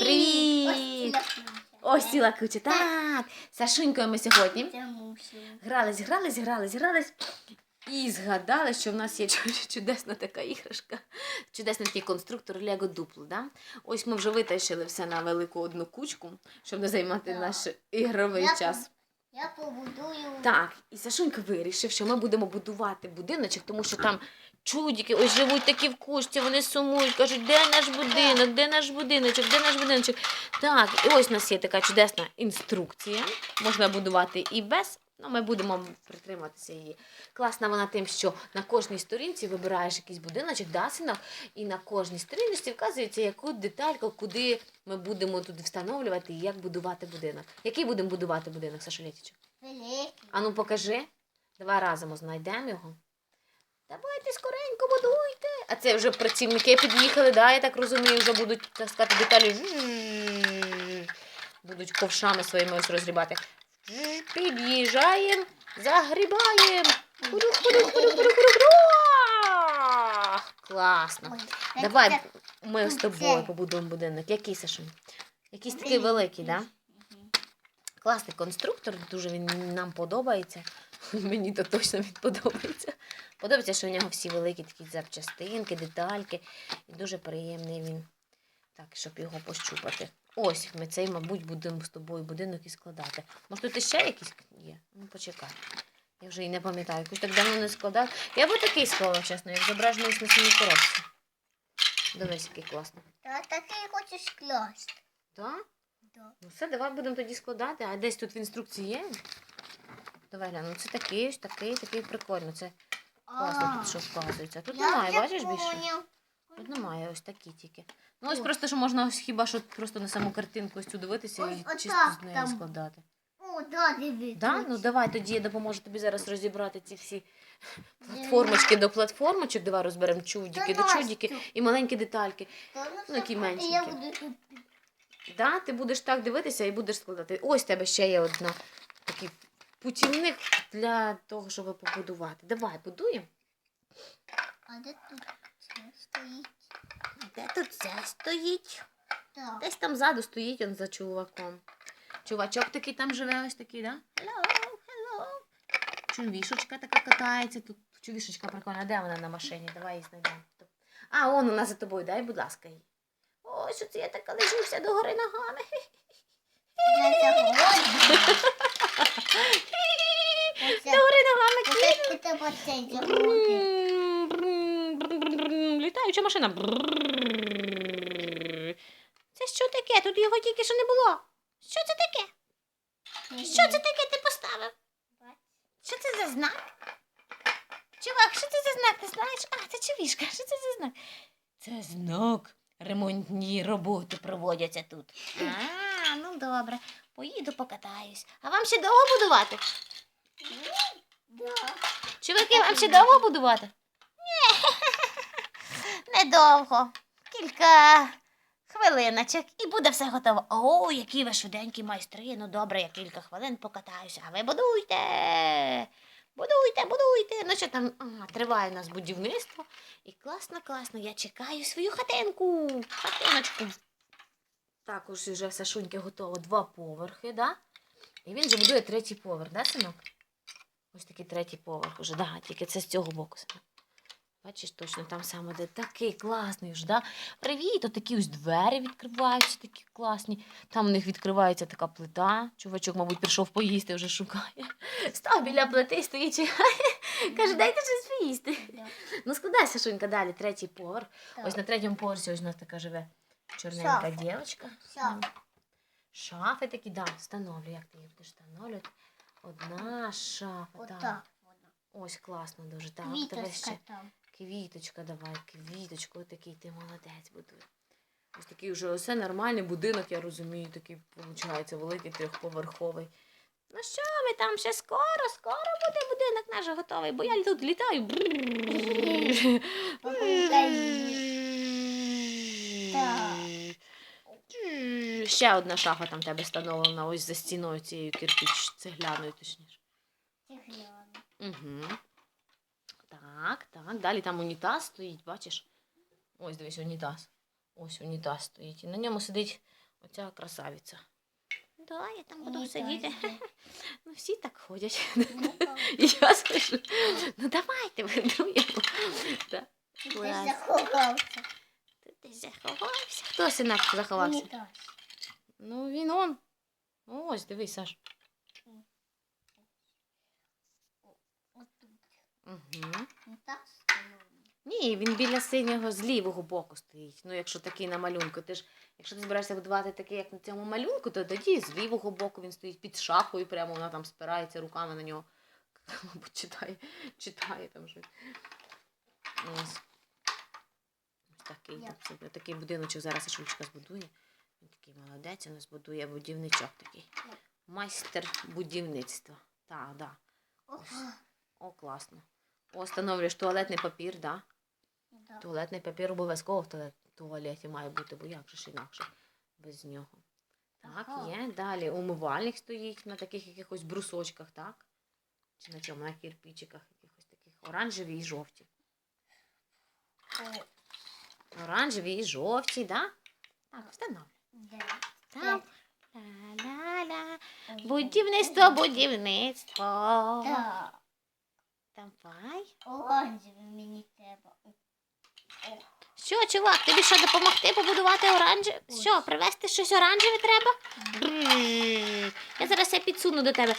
Привіт! Ось ціла куча. Так, з Сашунькою ми сьогодні грались, грались, грались, грались. І згадали, що в нас є чудесна така іграшка, чудесний такий конструктор Лего Дупло. Да? Ось ми вже витащили все на велику одну кучку, щоб не займати наш ігровий час. Я побудую. Так, і Сашунька вирішив, що ми будемо будувати будиночок, тому що там чудики ось живуть такі в кушці, вони сумують, кажуть, де наш будинок, де наш будиночок, де наш будиночок. Так, і ось у нас є така чудесна інструкція. Можна будувати і без. Ну, ми будемо притриматися її. Класна вона тим, що на кожній сторінці вибираєш якийсь будиночок, да, синок, і на кожній сторінці вказується, яку детальку, куди ми будемо тут встановлювати і як будувати будинок. Який будемо будувати будинок, Сашолетічок? Великий. А ну покажи. Давай разом знайдемо його. Давайте скоренько будуйте. А це вже працівники під'їхали, да, я так розумію, вже будуть так сказати, деталі. Будуть ковшами своїми ось розгрібати. Під'їжджаємо, загрібаємо. Класно. Давай ми з тобою побудуємо будинок. Який Сашун? Якийсь такий Великий. великий, так? Да? Класний конструктор, дуже він нам подобається. Мені то точно він подобається. Подобається, що у нього всі великі такі запчастинки, детальки. І дуже приємний він. Так, щоб його пощупати. Ось ми цей, мабуть, будемо з тобою будинок і складати. Може, тут іще якийсь є? Ну, почекай. Я вже і не пам'ятаю, якусь так давно не складав. Я би такий склала, чесно, як зображений на самій коробці. Дивись, який класний. Та такий хочеш класти. Так? Да. Ну все, давай будемо тоді складати. А десь тут в інструкції є? Давай гляну. Ну, Це такий, ось такий, такий прикольно. Це класно тут що вказується. Тут немає, бачиш більше? Тут немає, ось такі тільки. Ну ось О. просто, що можна ось хіба що просто на саму картинку ось цю дивитися Ось і чисто з неї там. складати. О, да, дивись. Да? Ну давай тоді я допоможу тобі зараз розібрати ці всі платформочки до платформочок. Давай розберемо чудики до чудики і маленькі детальки. Та, ну, які меншенькі. Я буду тут. Да? Ти будеш так дивитися і будеш складати. Ось тебе ще є одна такий путівник для того, щоб побудувати. Давай, будуємо. А де тут стоїть? Де тут це стоїть? Так. Десь там ззаду стоїть он за чуваком. Чувачок такий там живе, ось такий, да? Hello, hello. Чувішечка така катається. Тут чувішечка прикольна. Де вона на машині? Давай її знайдемо. А, он вона за тобою, дай, будь ласка, їй. Ось оце я така лежуся ногами. Я загородна. Ногами Оце Літаюча машина. Це що таке? Тут його тільки що не було. Що це таке? Що це таке ти поставив? Що це за знак? Чувак, що це за знак? Ти знаєш? А, це чувішка. Що це за знак? Це знак. Ремонтні роботи проводяться тут. А, ну добре. Поїду покатаюсь. А вам ще довго будувати? Чуваки, вам ще довго будувати? Недовго. Кілька хвилиночок і буде все готово. О, які ви швиденькі майстри. Ну добре, я кілька хвилин покатаюся. А ви будуйте. Будуйте, будуйте. Ну що там а, триває у нас будівництво. І класно, класно. Я чекаю свою хатинку. Хатиночку. Також вже Сашуньки готово два поверхи, да? І він же будує третій поверх, да, синок? Ось такий третій поверх уже, да, тільки це з цього боку. саме. Бачиш, точно там саме де такий класний ж, да? Привіт, такі ось двері відкриваються, такі класні. Там у них відкривається така плита. Чувачок, мабуть, прийшов поїсти, вже шукає. Став біля плити стоїть, чекає. Каже, дайте щось поїсти. Ну, складайся, Шунька, далі, третій поверх. Ось на третьому поверсі ось у нас така живе чорненька дівчинка. Шафи такі, да, встановлю. Як ти її будеш встановлювати? Одна шафа, так. Ось класно дуже. Так, тебе ще там. Квіточка, давай, квіточку, отакий ти молодець будує. Ось такий вже усе нормальний будинок, я розумію, такий, виходить, великий трьохповерховий. Ну що ви там ще скоро, скоро буде будинок наш готовий, бо я тут літаю. Ще одна шафа там тебе встановлена ось за стіною цією кирпіч цегляною, точніше. Це. Угу. Так, так. Далі там унітаз стоїть, бачиш? Ось дивись, унітаз. Ось унітаз стоїть. І на ньому сидить Оця красавиця. Да, я там буду сидіти. Ну, всі так ходять. І я скажу, ну давайте видруємо. Да. Ти заховався. Ти десь заховався. Хто синок заховався? Ну, він он. Ось, дивись, Саш. Отут. Угу. Не так стоїть. Ні, він біля синього з лівого боку стоїть. Ну, якщо такий на малюнку. Ти ж, якщо ти збираєшся будувати такий, як на цьому малюнку, то тоді з лівого боку він стоїть під шафою, прямо вона там спирається руками на нього. Мабуть, читає, читає там щось. Ось. Ось такий, Я. так такий будиночок зараз Шульчка збудує. Він такий молодець, він збудує будівничок такий. Я. Майстер будівництва. Так, так. Да. О, класно. О, туалетний папір, да? Да. Туалетний папір обов'язково в туалет- туалеті має бути, бо як же ж інакше без нього. Так, Ага. є. Далі умивальник стоїть на таких якихось брусочках, так? Чи на чому? На кирпичиках якихось таких оранжеві і жовті. О, Оранжеві і жовті, да? Так, встановлю. Там. Ла-ла-ла. Будівництво, будівництво. Так. Давай. Оранжевий мені треба. О, Що, чувак, тобі що допомогти побудувати оранжеве? Що, привезти щось оранжеве треба? Я зараз я підсуну до тебе.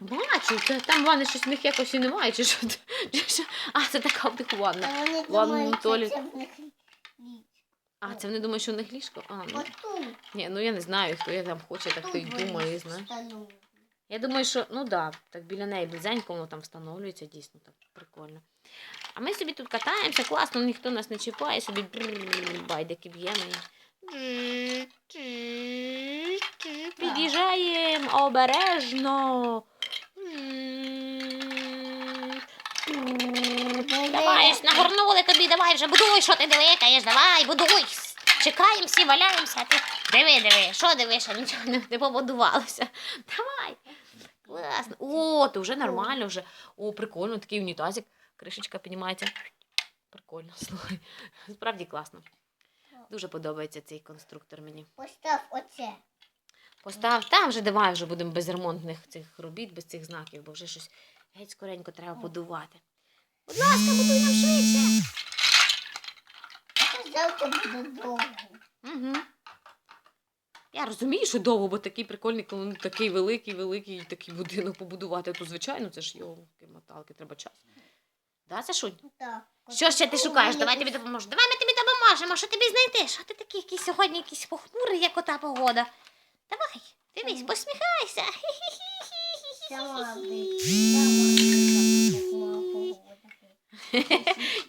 Бачу, це там ванни щось в них якось і немає, чи що? Чи що? А, це така в них ванна. Думають, Толі- це в них. А, це вони думають, що в них ліжко? А, ну. Ні, ну я не знаю, хто я там хоче, так то й думає, знаєш. Я думаю, що ну да, так біля неї близенько воно там встановлюється, дійсно так прикольно. А ми собі тут катаємося, класно, ніхто нас не чіпає, собі брррр, байдики б'ємо. і Під'їжджаємо обережно. Давай, нагорнули тобі, давай вже будуй, що ти дивикаєш, давай, будуй. Чекаємо всі, валяємося, а ти диви, диви, що дивиш, а нічого не, не побудувалося. Давай. Класно. О, то вже нормально, вже. О, прикольно, такий унітазик. Кришечка піднімається. Прикольно, слухай. Справді класно. Дуже подобається цей конструктор мені. Постав оце. Постав, там вже давай вже будемо без ремонтних цих робіт, без цих знаків, бо вже щось геть скоренько треба будувати. Будь ласка, будуй нам швидше. Завтра буде довго. Угу. Я розумію, що довго, бо такий прикольний, коли ну, такий великий, великий такий будинок побудувати, то звичайно, це ж йолки моталки, треба час. Да, Сашунь? Так. Що ще ти шукаєш? Давай тобі допоможу. Давай ми тобі допоможемо. Що тобі знайти? Що ти такий якийсь сьогодні якийсь похмурий, як ота погода? Давай, дивись, посміхайся. Сама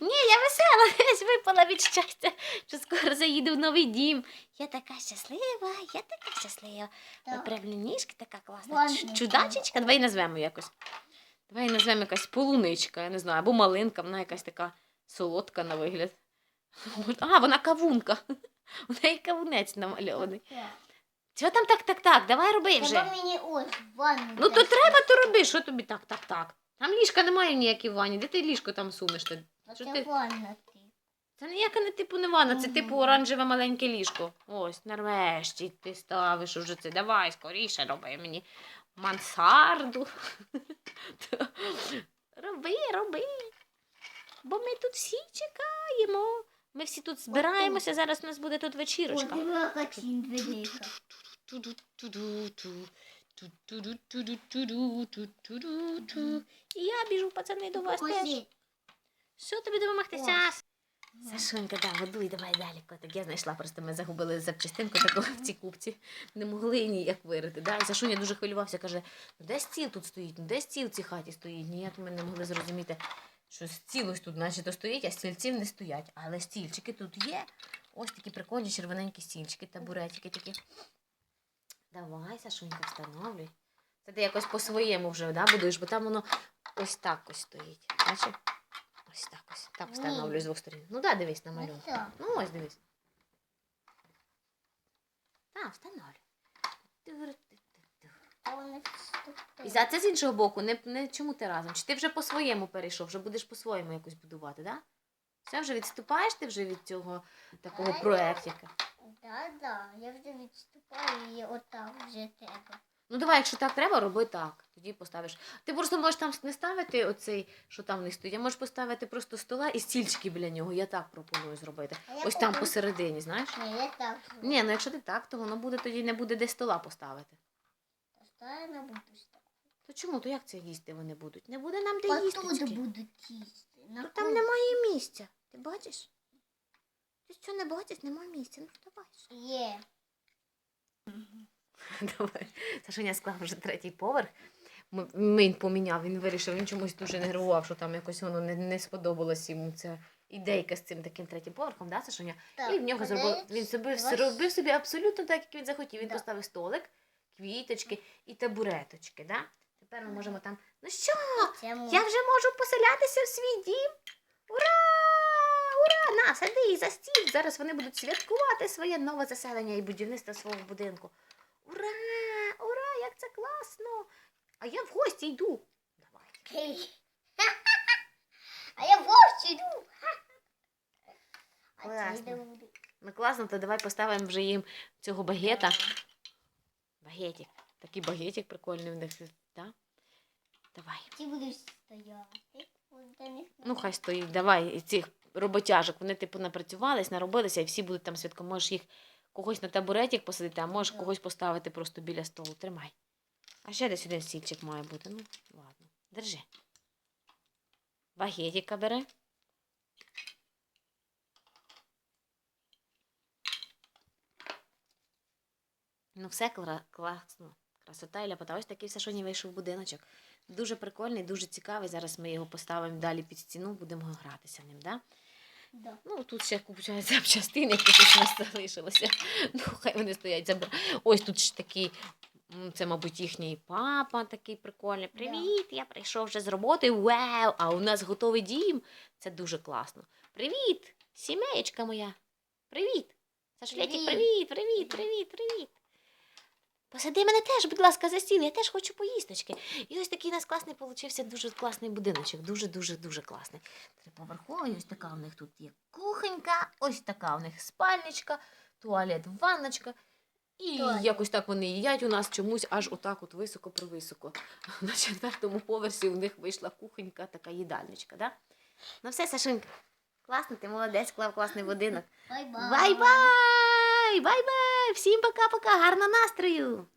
Ні, я весела, десь випала від щастя, що скоро заїду в новий дім. Я така щаслива, я така щаслива. Ніжки така класна. Чудачечка, давай назвемо якось. Давай назвемо якась полуничка, я не знаю, або малинка, вона якась така солодка на вигляд. От, А, вона кавунка. У неї кавунець намальований. Чого там так, так, так? Давай роби вже. Треба мені ось ванну. Ну то треба, то роби, що тобі так, так, так. Там ліжка немає ніякій ванні. Де ти ліжко там сунеш? Ти? Що ти? ванна ти. Це ніяка не типу не ванна, це типу оранжеве маленьке ліжко. Ось, нарешті ти ставиш уже це. Давай, скоріше роби мені мансарду. роби, роби. Бо ми тут всі чекаємо. Ми всі тут збираємося, зараз у нас буде тут О, вечірочка. диви, яка тінь велика. І я біжу, пацани, до вас теж. Що тобі. Сас? Сашунька, да, годуй, давай далі, котик. Я знайшла, просто ми загубили запчастинку таку в цій купці. Не могли ніяк вирити. Да? І Сашуня дуже хвилювався, каже, ну де стіл тут стоїть, ну де стіл в цій хаті стоїть. Ніяк ми не могли зрозуміти, що стіл ось тут, наче то стоїть, а стільців не стоять. Але стільчики тут є. Ось такі прикольні червоненькі стільчики, табуретики такі. Давай, Сашунька, встановлюй. Це ти якось по-своєму вже да, будуєш, бо там воно ось так ось стоїть. Бачиш? Ось так ось. Так встановлюю з двох сторін. Ну да, дивись на малюнку. Ну ось дивись. Так, встановлюй. І за це з іншого боку, не, не чому ти разом? Чи ти вже по-своєму перейшов, вже будеш по-своєму якось будувати, да? Все, вже відступаєш ти вже від цього такого Та проєктика. Да, да, я вже відступаю і отак вже треба. Ну давай, якщо так треба, роби так. Тоді поставиш. Ти просто можеш там не ставити оцей, що там не стоїть, а можеш поставити просто стола і стільчики біля нього. Я так пропоную зробити. А я Ось там попробую. посередині, знаєш? Ні, я так зроблю. Ні, ну якщо ти так, то воно буде тоді не буде де стола поставити. Та що я не буду ставити? То чому? То як це їсти вони будуть? Не буде нам де їсти. Отут будуть їсти. На там кухні. немає місця. Ти бачиш? Ти що не бачиш, немає місця. Ну давай. Є. Давай. Сашуня склав вже третій поверх. М- Він поміняв, він вирішив, він чомусь дуже нервував, що там якось воно не, не сподобалось йому ця ідейка з цим таким третім поверхом, да, Сашуня? Так, і в нього зробив, він собі зробив собі абсолютно так, як він захотів. Він Да. поставив столик, квіточки і табуреточки. Да? Тепер ми можемо там. Ну що, Це я вже можу поселятися в свій дім. На, сиди за стіл. Зараз вони будуть святкувати своє нове заселення і будівництво свого будинку. Ура! Ура! Як це класно! А я в гості йду. Давай. А я в гості йду. Класно. Ну класно, то давай поставимо вже їм цього багета. Багетик. Такий багетик прикольний в них. Да? Давай. Ті будуть стояти. Ну, хай стоїть, давай і цих роботяжок. Вони, типу, напрацювались, наробилися, і всі будуть там святко. Можеш їх когось на табуретик посадити, а можеш когось поставити просто біля столу. Тримай. А ще десь один стільчик має бути. Ну, ладно. Держи. Багетика бери. Ну, все кла- класно. Красота і ляпота. Ось такий Сашоні вийшов будиночок. Дуже прикольний, дуже цікавий. Зараз ми його поставимо далі під стіну, будемо гратися ним. Да? Да. Ну, тут ще купують запчастини, які тут нас залишилися. Ну, хай вони стоять. забер- Ось тут ж такий, це, мабуть, їхній папа такий прикольний. Привіт, я прийшов вже з роботи. Вау! А у нас готовий дім. Це дуже класно. Привіт, сімеєчка моя. Привіт. Привіт. привіт, привіт, привіт, привіт. Посади мене теж, будь ласка, за стіл, я теж хочу поїсточки. І ось такий у нас класний получився дуже класний будиночок. Дуже, дуже, класний. Триповерховий, ось така у них тут є кухонька, ось така у них спальничка, туалет, ванночка. І Туалет. якось так вони їдять у нас чомусь аж отак от високо-привисоко. На четвертому поверсі у них вийшла кухонька, така їдальничка, да? Ну все, Сашунька, класно, ти молодець, клав класний будинок. Бай-бай! Бай-бай! Всім пока-пока, гарного настрою!